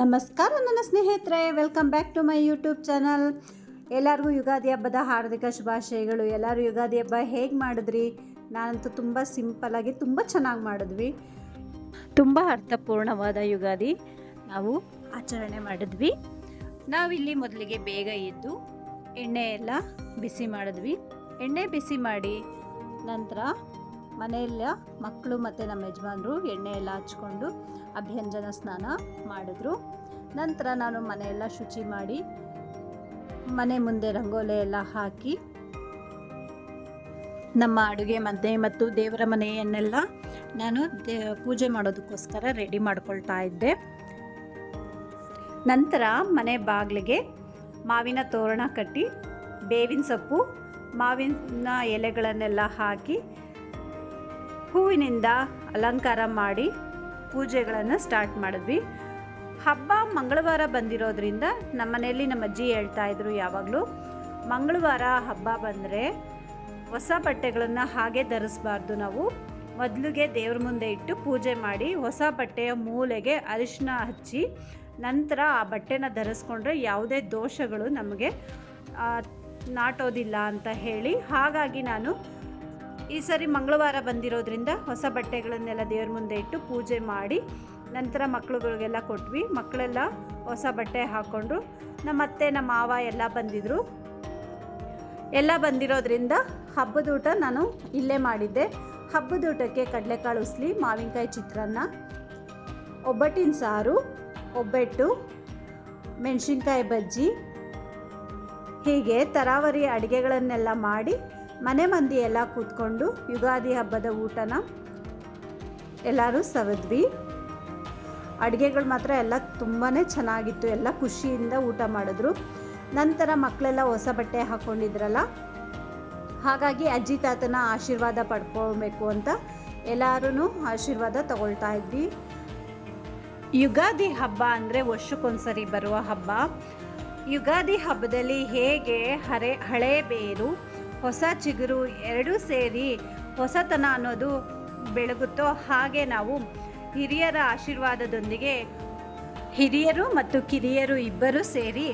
ನಮಸ್ಕಾರ, ನನ್ನ ಸ್ನೇಹಿತರೆ. Welcome back to my YouTube channel ಎಲ್ಲರಿಗೂ ಯುಗಾದಿ ಹಬ್ಬದ ಹಾರ್ದಿಕ ಶುಭಾಶಯಗಳು. ಎಲ್ಲರೂ ಯುಗಾದಿ ಹಬ್ಬ ಹೇಗೆ ಮಾಡಿದ್ರಿ? ನಾನಂತೂ ತುಂಬ ಸಿಂಪಲ್ಲಾಗಿ ತುಂಬ ಚೆನ್ನಾಗಿ ಮಾಡಿದ್ವಿ. ತುಂಬ ಅರ್ಥಪೂರ್ಣವಾದ ಯುಗಾದಿ ನಾವು ಆಚರಣೆ ಮಾಡಿದ್ವಿ. ನಾವಿಲ್ಲಿ ಮೊದಲಿಗೆ ಬೇಗ ಎದ್ದು ಎಣ್ಣೆ ಎಲ್ಲ ಬಿಸಿ ಮಾಡಿದ್ವಿ. ಎಣ್ಣೆ ಬಿಸಿ ಮಾಡಿ ನಂತರ ಮನೆಯಲ್ಲ ಮಕ್ಕಳು ಮತ್ತು ನಮ್ಮ ಯಜಮಾನರು ಎಣ್ಣೆ ಎಲ್ಲ ಹಚ್ಕೊಂಡು ಅಭ್ಯಂಜನ ಸ್ನಾನ ಮಾಡಿದ್ರು. ನಂತರ ನಾನು ಮನೆಯೆಲ್ಲ ಶುಚಿ ಮಾಡಿ ಮನೆ ಮುಂದೆ ರಂಗೋಲೆ ಎಲ್ಲ ಹಾಕಿ ನಮ್ಮ ಅಡುಗೆ ಮನೆ ಮತ್ತು ದೇವರ ಮನೆಯನ್ನೆಲ್ಲ ನಾನು ದೇ ಪೂಜೆ ಮಾಡೋದಕ್ಕೋಸ್ಕರ ರೆಡಿ ಮಾಡ್ಕೊಳ್ತಾ ಇದ್ದೆ. ನಂತರ ಮನೆ ಬಾಗಿಲಿಗೆ ಮಾವಿನ ತೋರಣ ಕಟ್ಟಿ ಬೇವಿನ ಸೊಪ್ಪು, ಮಾವಿನ ಎಲೆಗಳನ್ನೆಲ್ಲ ಹಾಕಿ ಹೂವಿನಿಂದ ಅಲಂಕಾರ ಮಾಡಿ ಪೂಜೆಗಳನ್ನು ಸ್ಟಾರ್ಟ್ ಮಾಡಿದ್ವಿ. ಹಬ್ಬ ಮಂಗಳವಾರ ಬಂದಿರೋದ್ರಿಂದ ನಮ್ಮ ಮನೆಯಲ್ಲಿ ನಮ್ಮ ಅಜ್ಜಿ ಹೇಳ್ತಾ ಇದ್ರು ಯಾವಾಗಲೂ, ಮಂಗಳವಾರ ಹಬ್ಬ ಬಂದರೆ ಹೊಸ ಬಟ್ಟೆಗಳನ್ನು ಹಾಗೆ ಧರಿಸ್ಬಾರ್ದು ನಾವು. ಮೊದಲಿಗೆ ದೇವ್ರ ಮುಂದೆ ಇಟ್ಟು ಪೂಜೆ ಮಾಡಿ ಹೊಸ ಬಟ್ಟೆಯ ಮೂಲೆಗೆ ಅರಿಶಿನ ಹಚ್ಚಿ ನಂತರ ಆ ಬಟ್ಟೆನ ಧರಿಸ್ಕೊಂಡ್ರೆ ಯಾವುದೇ ದೋಷಗಳು ನಮಗೆ ನಾಟೋದಿಲ್ಲ ಅಂತ ಹೇಳಿ ಹಾಗಾಗಿ ನಾನು ಈ ಸರಿ ಮಂಗಳವಾರ ಬಂದಿರೋದ್ರಿಂದ ಹೊಸ ಬಟ್ಟೆಗಳನ್ನೆಲ್ಲ ದೇವ್ರ ಮುಂದೆ ಇಟ್ಟು ಪೂಜೆ ಮಾಡಿ ನಂತರ ಮಕ್ಕಳುಗಳಿಗೆಲ್ಲ ಕೊಟ್ವಿ. ಮಕ್ಕಳೆಲ್ಲ ಹೊಸ ಬಟ್ಟೆ ಹಾಕ್ಕೊಂಡ್ರು ನಮ್ಮ ಅತ್ತೆ, ನಮ್ಮ ಮಾವ ಎಲ್ಲ ಬಂದಿದ್ದರು ಎಲ್ಲ ಬಂದಿರೋದ್ರಿಂದ ಹಬ್ಬದ ಊಟ ನಾನು ಇಲ್ಲೇ ಮಾಡಿದ್ದೆ. ಹಬ್ಬದ ಊಟಕ್ಕೆ ಕಡಲೆಕಾಳು ಉಸ್ಲಿ, ಮಾವಿನಕಾಯಿ ಚಿತ್ರಾನ್ನ, ಒಬ್ಬಟ್ಟಿನ ಸಾರು, ಒಬ್ಬಟ್ಟು, ಮೆಣಸಿನ್ಕಾಯಿ ಬಜ್ಜಿ, ಹೀಗೆ ತರಾವರಿ ಅಡುಗೆಗಳನ್ನೆಲ್ಲ ಮಾಡಿ ಮನೆ ಮಂದಿ ಎಲ್ಲ ಕೂತ್ಕೊಂಡು ಯುಗಾದಿ ಹಬ್ಬದ ಊಟನ ಎಲ್ಲರೂ ಸವಿದ್ವಿ. ಅಡುಗೆಗಳು ಮಾತ್ರ ಎಲ್ಲ ತುಂಬಾ ಚೆನ್ನಾಗಿತ್ತು, ಎಲ್ಲ ಖುಷಿಯಿಂದ ಊಟ ಮಾಡಿದ್ರು. ನಂತರ ಮಕ್ಕಳೆಲ್ಲ ಹೊಸ ಬಟ್ಟೆ ಹಾಕ್ಕೊಂಡಿದ್ರಲ್ಲ ಹಾಗಾಗಿ ಅಜ್ಜಿ ತಾತನ ಆಶೀರ್ವಾದ ಪಡ್ಕೊಳ್ಬೇಕು ಅಂತ ಎಲ್ಲರೂ ಆಶೀರ್ವಾದ ತಗೊಳ್ತಾ ಇದ್ವಿ. ಯುಗಾದಿ ಹಬ್ಬ ಅಂದರೆ ವರ್ಷಕ್ಕೊಂದ್ಸರಿ ಬರುವ ಹಬ್ಬ. ಯುಗಾದಿ ಹಬ್ಬದಲ್ಲಿ ಹೇಗೆ ಹರೆ, ಹಳೆ ಬೇರು ಹೊಸ ಚಿಗುರು ಎರಡೂ ಸೇರಿ ಹೊಸತನ ಅನ್ನೋದು ಬೆಳಗುತ್ತೋ ಹಾಗೆ ನಾವು ಹಿರಿಯರ ಆಶೀರ್ವಾದದೊಂದಿಗೆ ಹಿರಿಯರು ಮತ್ತು ಕಿರಿಯರು ಇಬ್ಬರೂ ಸೇರಿ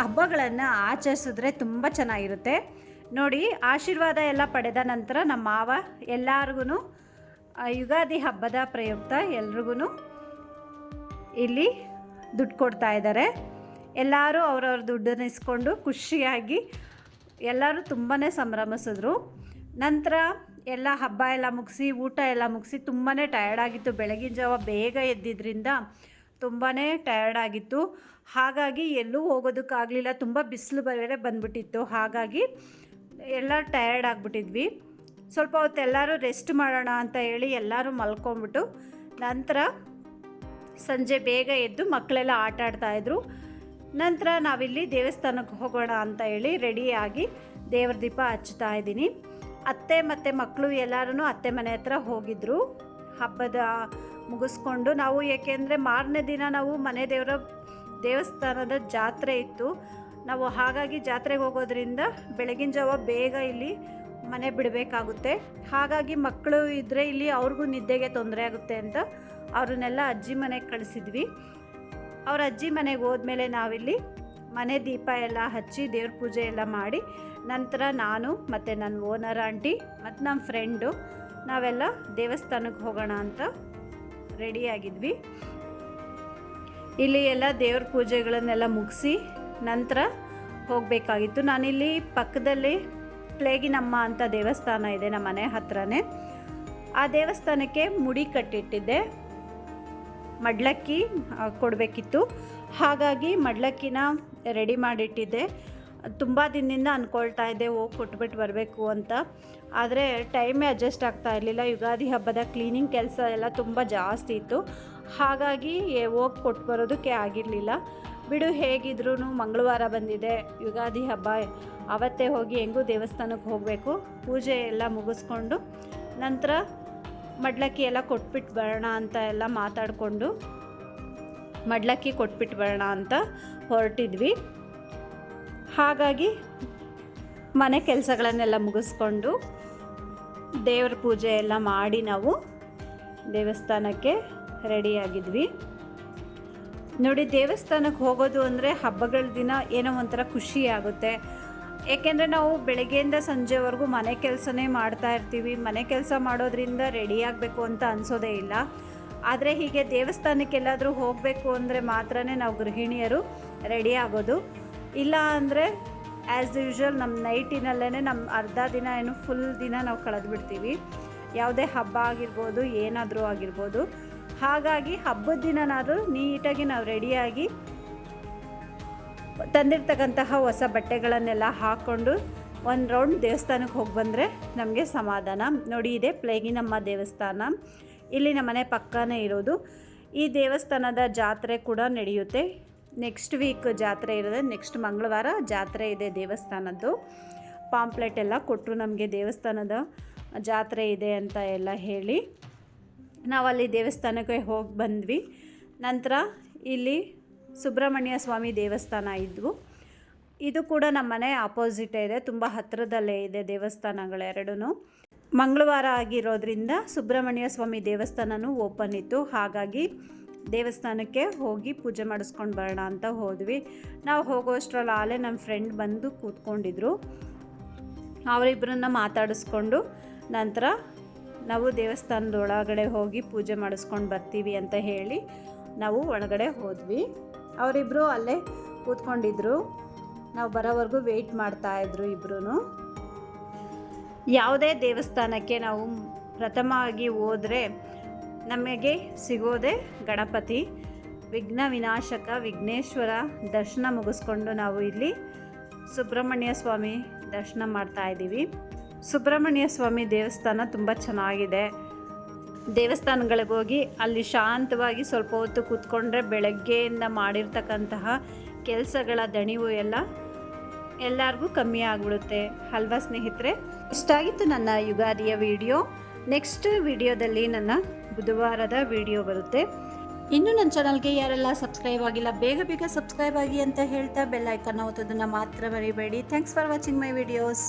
ಹಬ್ಬಗಳನ್ನು ಆಚರಿಸಿದ್ರೆ ತುಂಬ ಚೆನ್ನಾಗಿರುತ್ತೆ. ನೋಡಿ, ಆಶೀರ್ವಾದ ಎಲ್ಲ ಪಡೆದ ನಂತರ ನಮ್ಮ ಮಾವ ಎಲ್ಲರಿಗೂ ಯುಗಾದಿ ಹಬ್ಬದ ಪ್ರಯುಕ್ತ ಎಲ್ರಿಗೂ ಇಲ್ಲಿ ದುಡ್ಡು ಕೊಡ್ತಾ ಇದ್ದಾರೆ. ಎಲ್ಲರೂ ಅವ್ರವ್ರ ದುಡ್ಡನ್ನ ಇಸ್ಕೊಂಡು ಖುಷಿಯಾಗಿ ಎಲ್ಲರೂ ತುಂಬಾ ಸಂಭ್ರಮಿಸಿದ್ರು. ನಂತರ ಎಲ್ಲ ಹಬ್ಬ ಎಲ್ಲ ಮುಗಿಸಿ, ಊಟ ಎಲ್ಲ ಮುಗಿಸಿ ತುಂಬಾ ಟಯರ್ಡ್ ಆಗಿತ್ತು. ಬೆಳಗಿನ ಜಾವ ಬೇಗ ಎದ್ದಿದ್ದರಿಂದ ತುಂಬಾ ಟಯರ್ಡ್ ಆಗಿತ್ತು. ಹಾಗಾಗಿ ಎಲ್ಲೂ ಹೋಗೋದಕ್ಕಾಗಲಿಲ್ಲ. ತುಂಬ ಬಿಸಿಲು ಬೇರೆ ಬಂದ್ಬಿಟ್ಟಿತ್ತು. ಹಾಗಾಗಿ ಎಲ್ಲ ಟಯರ್ಡ್ ಆಗಿಬಿಟ್ಟಿದ್ವಿ. ಸ್ವಲ್ಪ ಹೊತ್ತು ಎಲ್ಲರೂ ರೆಸ್ಟ್ ಮಾಡೋಣ ಅಂತ ಹೇಳಿ ಎಲ್ಲರೂ ಮಲ್ಕೊಂಬಿಟ್ಟು ನಂತರ ಸಂಜೆ ಬೇಗ ಎದ್ದು ಮಕ್ಕಳೆಲ್ಲ ಆಟ ಆಡ್ತಾಯಿದ್ರು ನಂತರ ನಾವಿಲ್ಲಿ ದೇವಸ್ಥಾನಕ್ಕೆ ಹೋಗೋಣ ಅಂತ ಹೇಳಿ ರೆಡಿಯಾಗಿ ದೇವ್ರ ದೀಪ ಹಚ್ತಾ ಇದ್ದೀನಿ. ಅತ್ತೆ ಮತ್ತು ಮಕ್ಕಳು ಎಲ್ಲರೂ ಅತ್ತೆ ಮನೆ ಹತ್ರ ಹೋಗಿದ್ರು. ಹಬ್ಬದ ಮುಗಿಸ್ಕೊಂಡು ನಾವು ಏಕೆಂದರೆ ಮಾರನೇ ದಿನ ನಾವು ಮನೆ ದೇವರ ದೇವಸ್ಥಾನದ ಜಾತ್ರೆ ಇತ್ತು. ನಾವು ಹಾಗಾಗಿ ಜಾತ್ರೆಗೆ ಹೋಗೋದ್ರಿಂದ ಬೆಳಗಿನ ಜಾವ ಬೇಗ ಇಲ್ಲಿ ಮನೆ ಬಿಡಬೇಕಾಗುತ್ತೆ. ಹಾಗಾಗಿ ಮಕ್ಕಳು ಇದ್ದರೆ ಇಲ್ಲಿ ಅವ್ರಿಗೂ ನಿದ್ದೆಗೆ ತೊಂದರೆ ಆಗುತ್ತೆ ಅಂತ ಅವ್ರನ್ನೆಲ್ಲ ಅಜ್ಜಿ ಮನೆಗೆ ಕಳಿಸಿದ್ವಿ. ಅವ್ರ ಅಜ್ಜಿ ಮನೆಗೆ ಹೋದ್ಮೇಲೆ ನಾವಿಲ್ಲಿ ಮನೆ ದೀಪ ಎಲ್ಲ ಹಚ್ಚಿ ದೇವ್ರ ಪೂಜೆ ಎಲ್ಲ ಮಾಡಿ ನಂತರ ನಾನು ಮತ್ತು ನನ್ನ ಓನರ್ ಆಂಟಿ ಮತ್ತು ನಮ್ಮ ಫ್ರೆಂಡು ನಾವೆಲ್ಲ ದೇವಸ್ಥಾನಕ್ಕೆ ಹೋಗೋಣ ಅಂತ ರೆಡಿಯಾಗಿದ್ವಿ ಇಲ್ಲಿ ಎಲ್ಲ ದೇವ್ರ ಪೂಜೆಗಳನ್ನೆಲ್ಲ ಮುಗಿಸಿ ನಂತರ ಹೋಗಬೇಕಾಗಿತ್ತು. ನಾನಿಲ್ಲಿ ಪಕ್ಕದಲ್ಲಿ ಪ್ಲೇಗಿನಮ್ಮ ಅಂತ ದೇವಸ್ಥಾನ ಇದೆ ನಮ್ಮ ಮನೆ ಹತ್ರನೇ. ಆ ದೇವಸ್ಥಾನಕ್ಕೆ ಮುಡಿ ಕಟ್ಟಿಟ್ಟಿದ್ದೆ. ಮಡ್ಲಕ್ಕಿ ಕೊಡಬೇಕಿತ್ತು. ಹಾಗಾಗಿ ಮಡ್ಲಕ್ಕಿನ ರೆಡಿ ಮಾಡಿಟ್ಟಿದ್ದೆ. ತುಂಬ ದಿನದಿಂದ ಅಂದ್ಕೊಳ್ತಾ ಇದ್ದೆ, ಹೋಗಿ ಕೊಟ್ಬಿಟ್ಟು ಬರಬೇಕು ಅಂತ. ಆದರೆ ಟೈಮೇ ಅಡ್ಜಸ್ಟ್ ಆಗ್ತಾ ಇರಲಿಲ್ಲ. ಯುಗಾದಿ ಹಬ್ಬದ ಕ್ಲೀನಿಂಗ್ ಕೆಲಸ ಎಲ್ಲ ತುಂಬ ಜಾಸ್ತಿ ಇತ್ತು. ಹಾಗಾಗಿ ಹೋಗಿ ಕೊಟ್ಟು ಬರೋದಕ್ಕೆ ಆಗಿರಲಿಲ್ಲ. ಬಿಡು ಹೇಗಿದ್ರೂ ಮಂಗಳವಾರ ಬಂದಿದೆ, ಯುಗಾದಿ ಹಬ್ಬ. ಅವತ್ತೇ ಹೋಗಿ ಹೆಂಗೂ ದೇವಸ್ಥಾನಕ್ಕೆ ಹೋಗಬೇಕು. ಪೂಜೆ ಎಲ್ಲ ಮುಗಿಸ್ಕೊಂಡು ನಂತರ ಮಡ್ಲಕ್ಕಿ ಎಲ್ಲ ಕೊಟ್ಬಿಟ್ಟು ಬರೋಣ ಅಂತ ಎಲ್ಲ ಮಾತಾಡಿಕೊಂಡು ಮಡ್ಲಕ್ಕಿ ಕೊಟ್ಬಿಟ್ಟು ಬರೋಣ ಅಂತ ಹೊರಟಿದ್ವಿ. ಹಾಗಾಗಿ ಮನೆ ಕೆಲಸಗಳನ್ನೆಲ್ಲ ಮುಗಿಸ್ಕೊಂಡು ದೇವ್ರ ಪೂಜೆ ಎಲ್ಲ ಮಾಡಿ ನಾವು ದೇವಸ್ಥಾನಕ್ಕೆ ರೆಡಿಯಾಗಿದ್ವಿ ನೋಡಿ ದೇವಸ್ಥಾನಕ್ಕೆ ಹೋಗೋದು ಅಂದರೆ ಹಬ್ಬಗಳ ದಿನ ಏನೋ ಒಂಥರ ಖುಷಿ ಆಗುತ್ತೆ. ಏಕೆಂದರೆ ನಾವು ಬೆಳಗ್ಗೆಯಿಂದ ಸಂಜೆವರೆಗೂ ಮನೆ ಕೆಲಸನೇ ಮಾಡ್ತಾ ಇರ್ತೀವಿ. ಮನೆ ಕೆಲಸ ಮಾಡೋದ್ರಿಂದ ರೆಡಿ ಆಗಬೇಕು ಅಂತ ಅನಿಸೋದೇ ಇಲ್ಲ. ಆದರೆ ಹೀಗೆ ದೇವಸ್ಥಾನಕ್ಕೆಲ್ಲಾದರೂ ಹೋಗಬೇಕು ಅಂದರೆ ಮಾತ್ರ ನಾವು ಗೃಹಿಣಿಯರು ರೆಡಿ ಆಗೋದು. ಇಲ್ಲ ಅಂದರೆ ಆ್ಯಸ್ ಯೂಶ್ವಲ್ ನಮ್ಮ ನೈಟಿನಲ್ಲೇ ನಮ್ಮ ಅರ್ಧ ದಿನ ಏನು ಫುಲ್ ದಿನ ನಾವು ಕಳೆದ್ಬಿಡ್ತೀವಿ ಯಾವುದೇ ಹಬ್ಬ ಆಗಿರ್ಬೋದು, ಏನಾದರೂ ಆಗಿರ್ಬೋದು. ಹಾಗಾಗಿ ಹಬ್ಬದ ದಿನನಾದರೂ ನೀಟಾಗಿ ನಾವು ರೆಡಿಯಾಗಿ ತಂದಿರ್ತಕ್ಕಂತಹ ಹೊಸ ಬಟ್ಟೆಗಳನ್ನೆಲ್ಲ ಹಾಕ್ಕೊಂಡು ಒಂದು ರೌಂಡ್ ದೇವಸ್ಥಾನಕ್ಕೆ ಹೋಗಿ ಬಂದರೆ ನಮಗೆ ಸಮಾಧಾನ. ನೋಡಿ, ಇದೆ ಪ್ಲೇಗಿನಮ್ಮ ದೇವಸ್ಥಾನ. ಇಲ್ಲಿ ನಮ್ಮ ಮನೆ ಪಕ್ಕನೇ ಇರೋದು. ಈ ದೇವಸ್ಥಾನದ ಜಾತ್ರೆ ಕೂಡ ನಡೆಯುತ್ತೆ. ನೆಕ್ಸ್ಟ್ ವೀಕ್ ಜಾತ್ರೆ ಇರೋದೆ ನೆಕ್ಸ್ಟ್ ಮಂಗಳವಾರ ಜಾತ್ರೆ ಇದೆ ದೇವಸ್ಥಾನದ್ದು. ಪಾಂಪ್ಲೆಟ್ ಎಲ್ಲ ಕೊಟ್ಟರು ನಮಗೆ ದೇವಸ್ಥಾನದ ಜಾತ್ರೆ ಇದೆ ಅಂತ ಎಲ್ಲ ಹೇಳಿ. ನಾವಲ್ಲಿ ದೇವಸ್ಥಾನಕ್ಕೆ ಹೋಗಿ ಬಂದ್ವಿ. ನಂತರ ಇಲ್ಲಿ ಸುಬ್ರಹ್ಮಣ್ಯ ಸ್ವಾಮಿ ದೇವಸ್ಥಾನ ಇದ್ವು. ಇದು ಕೂಡ ನಮ್ಮ ಮನೆ ಆಪೋಸಿಟೇ ಇದೆ, ತುಂಬ ಹತ್ತಿರದಲ್ಲೇ ಇದೆ ದೇವಸ್ಥಾನಗಳೆರಡೂ ಮಂಗಳವಾರ ಆಗಿರೋದ್ರಿಂದ ಸುಬ್ರಹ್ಮಣ್ಯ ಸ್ವಾಮಿ ದೇವಸ್ಥಾನವೂ ಓಪನ್ ಇತ್ತು. ಹಾಗಾಗಿ ದೇವಸ್ಥಾನಕ್ಕೆ ಹೋಗಿ ಪೂಜೆ ಮಾಡಿಸ್ಕೊಂಡು ಬರೋಣ ಅಂತ ಹೋದ್ವಿ. ನಾವು ಹೋಗೋಷ್ಟರಲ್ಲಿ ಆಲೇ ನಮ್ಮ ಫ್ರೆಂಡ್ ಬಂದು ಕೂತ್ಕೊಂಡಿದ್ರು. ಅವರಿಬ್ಬರನ್ನ ಮಾತಾಡಿಸ್ಕೊಂಡು ನಂತರ ನಾವು ದೇವಸ್ಥಾನದ ಒಳಗಡೆ ಹೋಗಿ ಪೂಜೆ ಮಾಡಿಸ್ಕೊಂಡು ಬರ್ತೀವಿ ಅಂತ ಹೇಳಿ ನಾವು ಒಳಗಡೆ ಹೋದ್ವಿ. ಅವರಿಬ್ಬರು ಅಲ್ಲೇ ಕೂತ್ಕೊಂಡಿದ್ರು. ನಾವು ಬರೋವರೆಗೂ ವೆಯ್ಟ್ ಮಾಡ್ತಾಯಿದ್ರು ಇಬ್ಬರೂ ಯಾವುದೇ ದೇವಸ್ಥಾನಕ್ಕೆ ನಾವು ಪ್ರಥಮವಾಗಿ ಹೋದರೆ ನಮಗೆ ಸಿಗೋದೇ ಗಣಪತಿ. ವಿಘ್ನ ವಿನಾಶಕ ವಿಘ್ನೇಶ್ವರ ದರ್ಶನ ಮುಗಿಸ್ಕೊಂಡು ನಾವು ಇಲ್ಲಿ ಸುಬ್ರಹ್ಮಣ್ಯ ಸ್ವಾಮಿ ದರ್ಶನ ಮಾಡ್ತಾ ಇದ್ದೀವಿ. ಸುಬ್ರಹ್ಮಣ್ಯ ಸ್ವಾಮಿ ದೇವಸ್ಥಾನ ತುಂಬ ಚೆನ್ನಾಗಿದೆ. ದೇವಸ್ಥಾನಗಳಿಗೆ ಹೋಗಿ ಅಲ್ಲಿ ಶಾಂತವಾಗಿ ಸ್ವಲ್ಪ ಹೊತ್ತು ಕೂತ್ಕೊಂಡ್ರೆ ಬೆಳಗ್ಗೆಯಿಂದ ಮಾಡಿರ್ತಕ್ಕಂತಹ ಕೆಲಸಗಳ ದಣಿವು ಎಲ್ಲ ಎಲ್ಲರಿಗೂ ಕಮ್ಮಿ ಆಗಿಬಿಡುತ್ತೆ. ಅಲ್ವಾ ಸ್ನೇಹಿತರೆ? ಇಷ್ಟಾಗಿತ್ತು ನನ್ನ ಯುಗಾದಿಯ ವಿಡಿಯೋ. ನೆಕ್ಸ್ಟ್ ವಿಡಿಯೋದಲ್ಲಿ ನನ್ನ ಬುಧವಾರದ ವಿಡಿಯೋ ಬರುತ್ತೆ. ಇನ್ನು ನನ್ನ ಚಾನಲ್ಗೆ ಯಾರೆಲ್ಲ ಸಬ್ಸ್ಕ್ರೈಬ್ ಆಗಿಲ್ಲ, ಬೇಗ ಬೇಗ ಸಬ್ಸ್ಕ್ರೈಬ್ ಆಗಿ ಅಂತ ಹೇಳ್ತಾ ಬೆಲ್ ಐಕನ್ ಓದೋದನ್ನು ಮಾತ್ರ ಬರೀಬೇಡಿ thanks for watching my videos